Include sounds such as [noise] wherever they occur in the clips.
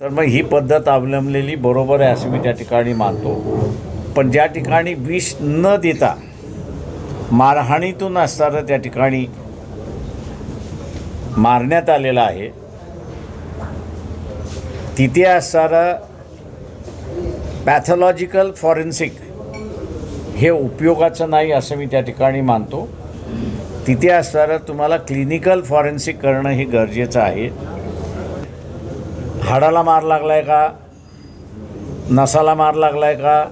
तर मग ही पद्धत अवलंबलेली बरोबर आहे असं मी त्या ठिकाणी मानतो. पण ज्या ठिकाणी विष न देता मारहाणीतून असणारं त्या ठिकाणी मारण्यात आलेलं आहे तिथे असणारं पॅथॉलॉजिकल फॉरेन्सिक हे उपयोगाचं नाही असं मी त्या ठिकाणी मानतो. तिथे असणारं तुम्हाला क्लिनिकल फॉरेन्सिक करणं हे गरजेचं आहे. हाडाला मार लागला आहे का? नसाला मार लागला आहे का?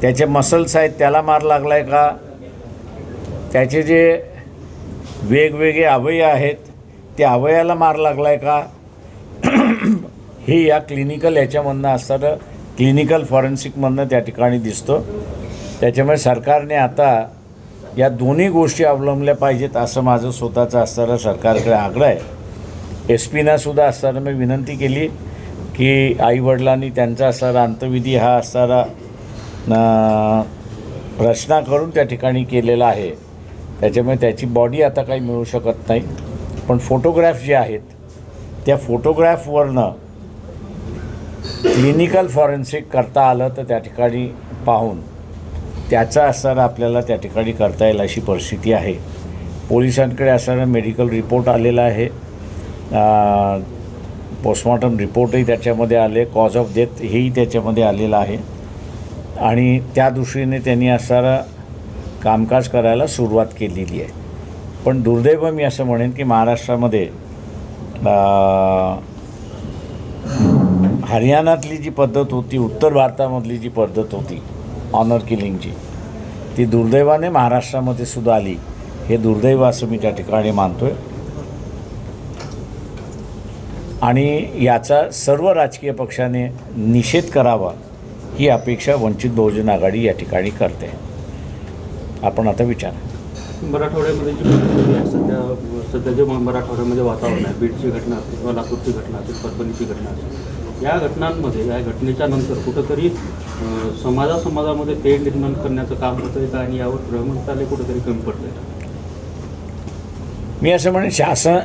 त्याचे मसल्स आहेत त्याला मार लागला आहे का? त्याचे जे वेगवेगळे अवयव आहेत त्या अवयाला मार लागला आहे का? हे या क्लिनिकल याच्यामधनं असणारं क्लिनिकल फॉरेन्सिकमधनं त्या ठिकाणी दिसतं. त्याच्यामुळे सरकारने आता या दोन्ही गोष्टी अवलंबल्या पाहिजेत असं माझं स्वतःचं असणारा सरकारकडे आग्रह आहे. एस पीनासुद्धा असताना मी विनंती केली की आईवडिलांनी त्यांचा असणारा अंतविधी हा असणारा रचना करून त्या ठिकाणी केलेला आहे. त्याच्यामुळे त्याची बॉडी आता काही मिळू शकत नाही. पण फोटोग्राफ जे आहेत त्या फोटोग्राफवरनं क्लिनिकल फॉरेन्सिक करता आलं तर त्या ठिकाणी पाहून त्याचा असणारा आपल्याला त्या ठिकाणी करता येईल अशी परिस्थिती आहे. पोलिसांकडे असणारा मेडिकल रिपोर्ट आलेला आहे. पोस्टमॉर्टम रिपोर्टही त्याच्यामध्ये आले कॉज ऑफ डेथ हेही त्याच्यामध्ये आलेलं आहे. आणि त्या दृष्टीने त्यांनी असणारा कामकाज करायला सुरुवात केलेली आहे. पण दुर्दैव मी असं म्हणेन की महाराष्ट्रामध्ये हरियाणातली जी पद्धत होती उत्तर भारतामधली जी पद्धत होती ऑनर किलिंगची. ती दुर्दैवाने महाराष्ट्रामध्ये सुद्धा आली. हे दुर्दैव असं मी त्या ठिकाणी मानतो आहे आणि याचा सर्व राजकीय पक्षाने निषेध करावा ही अपेक्षा वंचित बहुजन आघाडी या ठिकाणी करते. आपण आता विचार. मराठवाड्यामध्ये जी परिस्थिती आहे सध्या सध्या जे मराठवाड्यामध्ये वातावरण आहे बीडची घटना असेल किंवा लातूरची घटना असेल परभणीची घटना असेल या घटनांमध्ये या घटनेच्या नंतर कुठंतरी समाजासमाजामध्ये समाजा समाजामध्ये निर्माण करण्याचं काम होतं आहे का? आणि यावर गृहमंत्रालय कुठंतरी कमी पडत मी असं म्हणेन शासन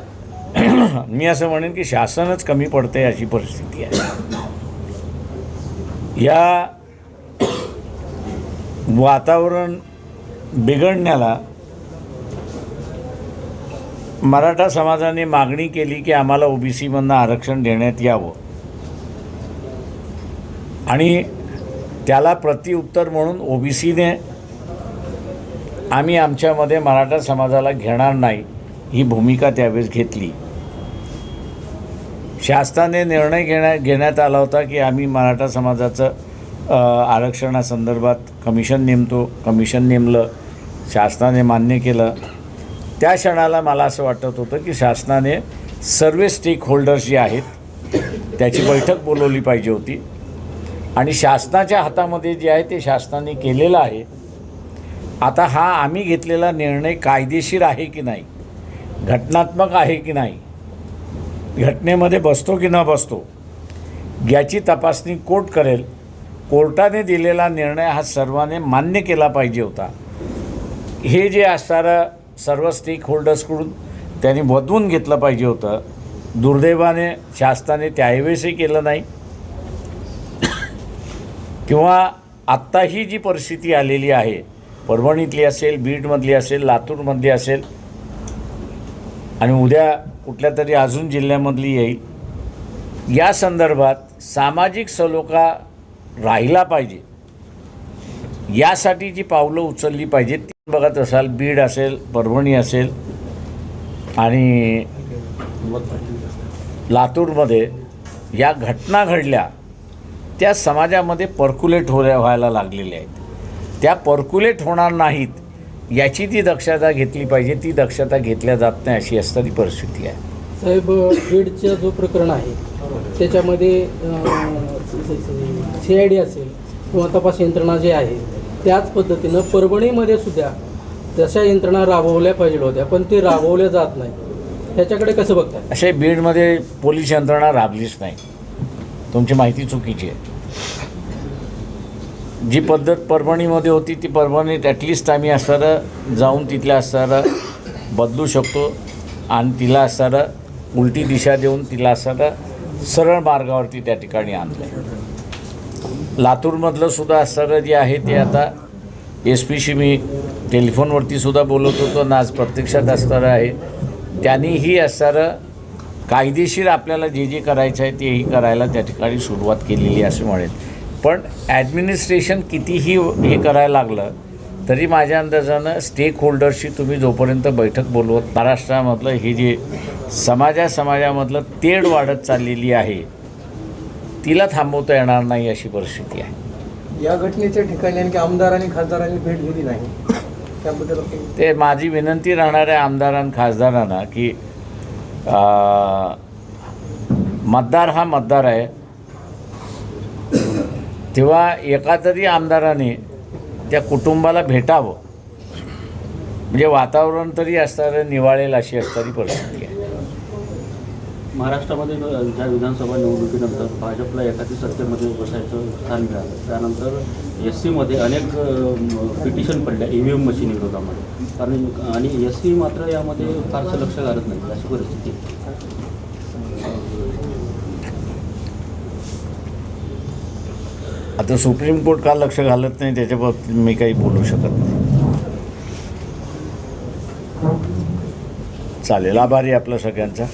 [clears throat] मी असं म्हणेन की शासनच कमी पडते अशी परिस्थिती आहे. या वातावरण बिघडण्याला मराठा समाजाने मागणी केली की आम्हाला ओबीसीमधनं आरक्षण देण्यात यावं. आणि त्याला प्रतिउत्तर म्हणून ओ बी सीने आम्ही आमच्यामध्ये मराठा समाजाला घेणार नाही ही भूमिका त्यावेळेस घेतली. शासनाने निर्णय घेण्या घेण्यात आला होता की आम्ही मराठा समाजाचं आरक्षणासंदर्भात कमिशन नेमतो कमिशन नेमलं शासनाने मान्य केलं. त्या क्षणाला मला असं वाटत होतं की शासनाने सर्व स्टेक होल्डर्स जे आहेत त्याची बैठक बोलवली पाहिजे होती. आणि शासनाच्या हातामध्ये जे आहे ते शासनाने केलेलं आहे. आता हा आम्ही घेतलेला निर्णय कायदेशीर आहे की नाही? घटनात्मक आहे की नाही? घटनेमध्ये बसतो की न बसतो? याची तपासणी कोर्ट करेल. कोर्टाने दिलेला निर्णय हा सर्वांनी मान्य केला पाहिजे होता. हे जे असणारं सर्व स्टेक होल्डर्सकडून त्यांनी बदवून घेतलं पाहिजे होतं. दुर्दैवाने शासनाने त्यावेळेसही केलं नाही. किंवा आत्ता ही जी परिस्थिती आलेली आहे परभणीतली असेल बीडमधली असेल लातूरमधली असेल आणि उद्या कुठल्या तरी अजून जिल्ह्यामधली येईल या संदर्भात सामाजिक सलोखा राहिला पाहिजे. यासाठी जी पावलं उचलली पाहिजेत ती बघत असाल बीड असेल परभणी असेल आणि लातूरमध्ये या घटना घडल्या त्या समाजामध्ये पर्क्युलेट हो व्हायला लागलेल्या आहेत. त्या पर्क्युलेट होणार नाहीत याची ती दक्षता घेतली पाहिजे ती दक्षता घेतल्या जात नाही अशी असणारी परिस्थिती आहे. साहेब बीडचं जो प्रकरण आहे त्याच्यामध्ये सी आय डी असेल किंवा तपास यंत्रणा जे आहे त्याच पद्धतीनं परभणीमध्ये सुद्धा तशा यंत्रणा राबवल्या पाहिजे होत्या पण ते राबवल्या जात नाही त्याच्याकडे कसं बघताय? असे बीडमध्ये पोलीस यंत्रणा राबलीच नाही. तुमची माहिती चुकीची आहे. जी पद्धत परभणीमध्ये होती ती परभणीत ॲटलिस्ट आम्ही असणारं जाऊन तिथल्या असणारं बदलू शकतो आणि तिला असणारं उलटी दिशा देऊन तिला असणारं सरळ मार्गावरती त्या ठिकाणी आणलं आहे लातूरमधलं सुद्धा असणारं जे आहे ते आता एस पीशी मी टेलिफोनवरती सुद्धा बोलत होतो. आणि आज प्रत्यक्षात असणारं आहे. त्यांनीही असणारं कायदेशीर आपल्याला जे जे करायचं आहे तेही करायला त्या ठिकाणी सुरुवात केलेली असे म्हणेल. पण ॲडमिनिस्ट्रेशन कितीही हे करायला लागलं तरी माझ्या अंदाजानं स्टेक होल्डर्सशी तुम्ही जोपर्यंत बैठक बोलवत महाराष्ट्रामधलं हे जे समाजा समाजामधलं तेढ वाढत चाललेली आहे तिला थांबवता येणार नाही अशी परिस्थिती आहे. या घटनेच्या ठिकाणी आणखी आमदार आणि खासदारांनी भेट दिली नाही. त्याबद्दल ते माझी विनंती राहणार आहे आमदारांना खासदारांना की मतदार हा मतदार आहे तेव्हा एका तरी आमदाराने त्या कुटुंबाला भेटावं म्हणजे वातावरण तरी असणारं निवाळेल अशी असणारी परिस्थिती आहे महाराष्ट्रामध्ये ज्या विधानसभा निवडणुकीनंतर भाजपला एखादी सत्तेमध्ये बसायचं स्थान मिळालं. त्यानंतर एस सीमध्ये अनेक पिटिशन पडल्या ई व्ही एम मशीन विरोधामध्ये. कारण आणि एस सी मात्र यामध्ये फारसं लक्ष घालत नाही अशी परिस्थिती आता सुप्रीम कोर्ट का लक्ष घालत नाही त्याच्या बाबतीत मी काही बोलू शकत नाही. चालेल आभारी आपला सगळ्यांचा.